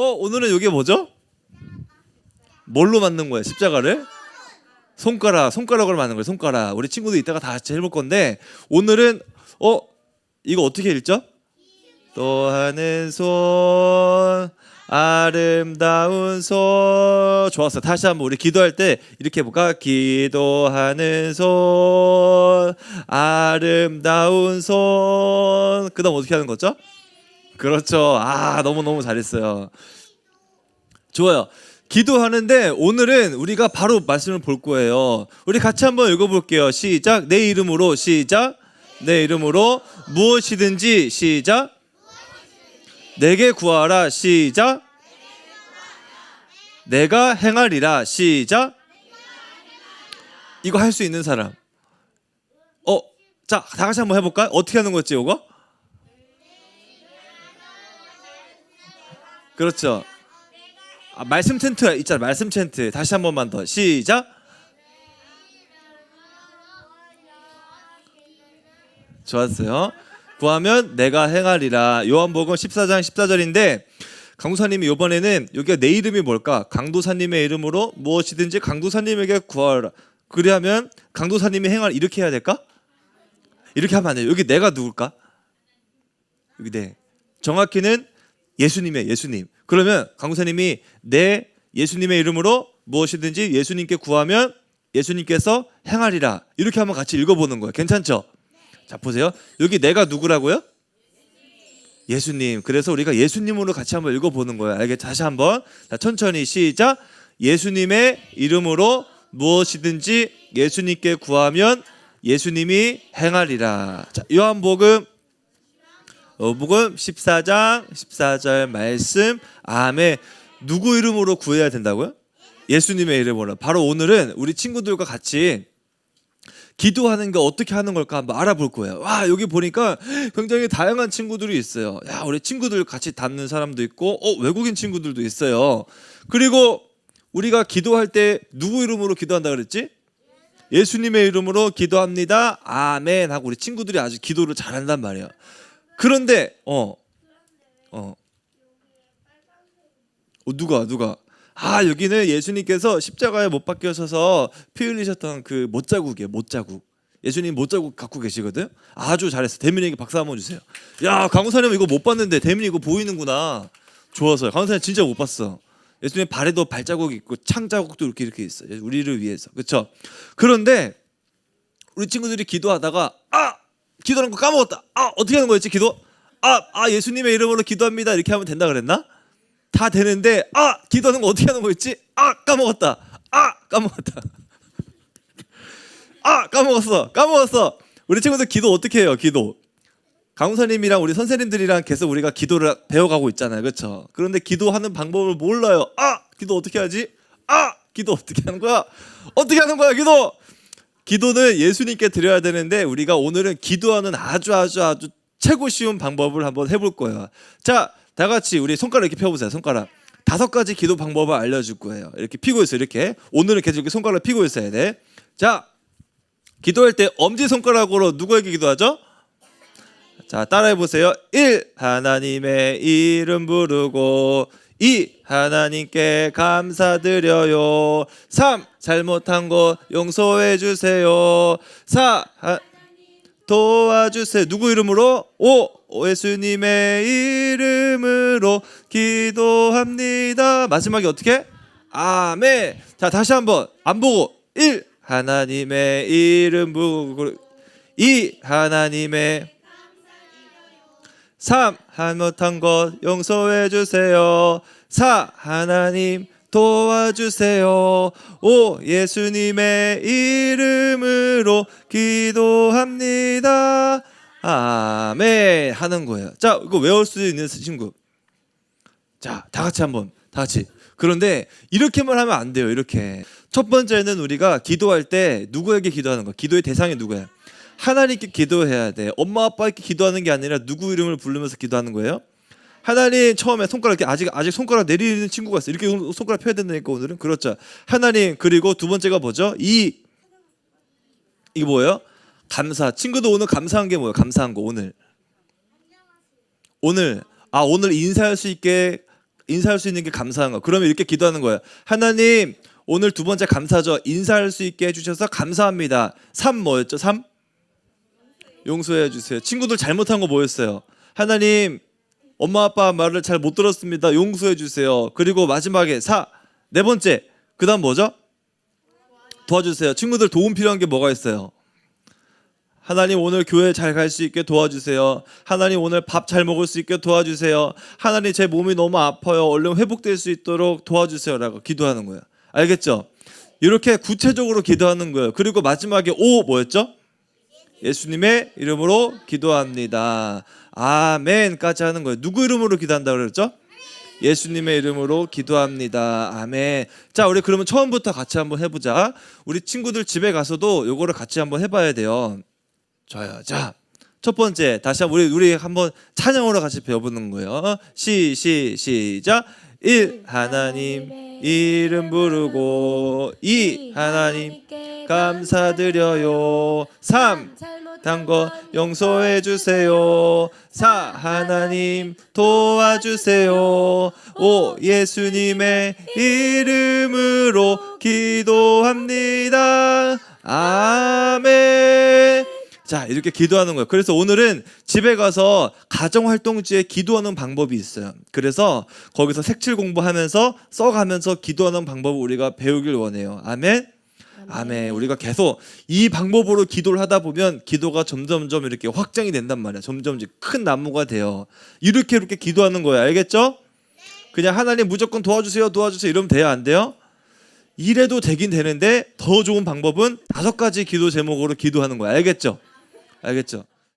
어 오늘은 이게 뭐죠? 뭘로 만든 거야 십자가를? 손가락 손가락으로 만든 거예요 손가락 우리 친구들 이따가 다 같이 해볼 건데 오늘은 어 이거 어떻게 읽죠? 또 하는 손 아름다운 손 좋았어 다시 한번 우리 기도할 때 이렇게 해볼까 기도하는 손 아름다운 손 그다음 어떻게 하는 거죠? 그렇죠. 아 너무 너무 잘했어요. 좋아요. 기도하는데 오늘은 우리가 바로 말씀을 볼 거예요. 우리 같이 한번 읽어볼게요. 시작. 내 이름으로 시작. 내 이름으로 무엇이든지 시작. 내게 구하라. 시작. 내가 행하리라. 시작. 이거 할 수 있는 사람. 어 자 다 같이 한번 해볼까? 어떻게 하는 거지 이거 그렇죠. 아, 말씀 텐트 있잖아 말씀 텐트. 다시 한 번만 더. 시작. 좋았어요. 구하면 내가 행하리라. 요한복음 14장 14절인데 강도사님이 이번에는 여기가 내 이름이 뭘까? 강도사님의 이름으로 무엇이든지 강도사님에게 구하라. 그리하면 강도사님이 행할 이렇게 해야 될까? 이렇게 하면 안 돼요. 여기 내가 누굴까? 여기 내. 정확히는 예수님의 예수님 그러면 강도사님이 내 예수님의 이름으로 무엇이든지 예수님께 구하면 예수님께서 행하리라 이렇게 한번 같이 읽어보는 거예요 괜찮죠 자 보세요. 여기 내가 누구라고요? 예수님. 그래서 우리가 예수님으로 같이 한번 읽어보는 거예요. 알겠죠? 다시 한번. 자, 천천히 시작. 예수님의 이름으로 무엇이든지 예수님께 구하면 예수님이 행하리라. 자, 요한복음 요한복음 14장 14절 말씀. 아멘. 누구 이름으로 구해야 된다고요? 예수님의 이름으로. 바로 오늘은 우리 친구들과 같이 기도하는 게 어떻게 하는 걸까 한번 알아볼 거예요. 와 여기 보니까 굉장히 다양한 친구들이 있어요. 야 우리 친구들 같이 닿는 사람도 있고, 어 외국인 친구들도 있어요. 그리고 우리가 기도할 때 누구 이름으로 기도한다 그랬지? 예수님의 이름으로 기도합니다. 아멘 하고 우리 친구들이 아주 기도를 잘한단 말이야. 그런데 어 어. 어 누가 누가? 아 여기는 예수님께서 십자가에 못 박혀서서 피 흘리셨던 그 못자국이에요 못자국. 예수님 못자국 갖고 계시거든? 아주 잘했어. 대민이에게 박수 한번 주세요. 야 강우사님 이거 못 봤는데 대민이 이거 보이는구나. 좋았어요. 강우사님 진짜 못 봤어. 예수님 발에도 발자국 있고 창자국도 이렇게 이렇게 있어. 요 우리를 위해서. 그렇죠 그런데 우리 친구들이 기도하다가 아 기도하는 거 까먹었다 아 어떻게 하는 거였지 기도 아, 아 예수님의 이름으로 기도합니다 이렇게 하면 된다 그랬나 다 되는데 아 기도하는 거 어떻게 하는 거였지? 아 까먹었다. 아 까먹었다. 아 까먹었어. 까먹었어. 우리 친구들 기도 어떻게 해요? 기도. 강우사님이랑 우리 선생님들이랑 계속 우리가 기도를 배워가고 있잖아요. 그렇죠? 그런데 기도하는 방법을 몰라요. 아 기도 어떻게 하지? 아 기도 어떻게 하는 거야? 어떻게 하는 거야 기도? 기도는 예수님께 드려야 되는데 우리가 오늘은 기도하는 아주 아주 아주 최고 쉬운 방법을 한번 해볼 거예요. 자, 다 같이 우리 손가락 이렇게 펴보세요. 손가락. 다섯 가지 기도 방법을 알려줄 거예요. 이렇게 피고 있어. 이렇게 오늘은 계속 이렇게 손가락 피고 있어야 돼. 자, 기도할 때 엄지 손가락으로 누구에게 기도하죠? 자, 따라해 보세요. 1. 하나님의 이름 부르고 2. 하나님께 감사드려요. 3. 잘못한 것 용서해 주세요. 4. 하, 도와주세요. 누구 이름으로? 5. 예수님의 이름으로 기도합니다. 마지막에 어떻게? 아멘. 자, 다시 한번 안 보고 1. 하나님의 이름 부르고 2. 하나님의 3. 잘못한 것 용서해 주세요. 4. 하나님 도와주세요. 5. 예수님의 이름으로 기도합니다. 아멘 하는 거예요. 자, 이거 외울 수 있는 친구. 자, 다 같이 한번 다 같이. 그런데 이렇게만 하면 안 돼요. 이렇게. 첫 번째는 우리가 기도할 때 누구에게 기도하는 거? 기도의 대상이 누구야? 하나님께 기도해야 돼. 엄마 아빠에게 기도하는 게 아니라 누구 이름을 부르면서 기도하는 거예요? 하나님 처음에 손가락 아직 아직 손가락 내리는 친구가 있어. 이렇게 손가락 펴야 된다니까 오늘은 그렇죠. 하나님 그리고 두 번째가 뭐죠? 이 이게 뭐예요? 감사. 친구도 오늘 감사한 게 뭐예요? 감사한 거 오늘. 오늘 아 오늘 인사할 수 있게 인사할 수 있는 게 감사한 거. 그러면 이렇게 기도하는 거예요. 하나님, 오늘 두 번째 감사죠. 인사할 수 있게 해주셔서 감사합니다. 3 뭐였죠? 3? 용서해 주세요. 친구들 잘못한 거 뭐였어요? 하나님, 엄마 아빠 말을 잘 못 들었습니다. 용서해 주세요. 그리고 마지막에 4. 네 번째. 그다음 뭐죠? 도와주세요. 친구들 도움 필요한 게 뭐가 있어요? 하나님 오늘 교회 잘 갈 수 있게 도와주세요. 하나님 오늘 밥 잘 먹을 수 있게 도와주세요. 하나님 제 몸이 너무 아파요. 얼른 회복될 수 있도록 도와주세요라고 기도하는 거예요. 알겠죠? 이렇게 구체적으로 기도하는 거예요. 그리고 마지막에 오 뭐였죠? 예수님의 이름으로 기도합니다. 아멘까지 하는 거예요. 누구 이름으로 기도한다 그랬죠? 예수님의 이름으로 기도합니다. 아멘. 자, 우리 그러면 처음부터 같이 한번 해보자. 우리 친구들 집에 가서도 요거를 같이 한번 해봐야 돼요. 좋아요. 자, 첫 번째 다시 한번 우리 우리 한번 찬양으로 같이 배워보는 거예요. 시 시 시작. 1 하나님 이름 부르고 2 하나님 감사드려요. 3 단거 용서해 주세요. 4 하나님 도와주세요. 5 예수님의 이름으로 기도합니다. 아멘. 자, 이렇게 기도하는 거예요. 그래서 오늘은 집에 가서 가정 활동지에 기도하는 방법이 있어요. 그래서 거기서 색칠 공부하면서 써가면서 기도하는 방법을 우리가 배우길 원해요. 아멘. 아멘. 우리가 계속 이 방법으로 기도를 하다 보면 기도가 점점점 이렇게 확장이 된단 말이야. 점점 큰 나무가 돼요. 이렇게 이렇게 기도하는 거예요. 알겠죠? 그냥 하나님 무조건 도와주세요, 도와주세요 이러면 돼요, 안 돼요? 이래도 되긴 되는데 더 좋은 방법은 다섯 가지 기도 제목으로 기도하는 거야. 알겠죠? 알겠죠?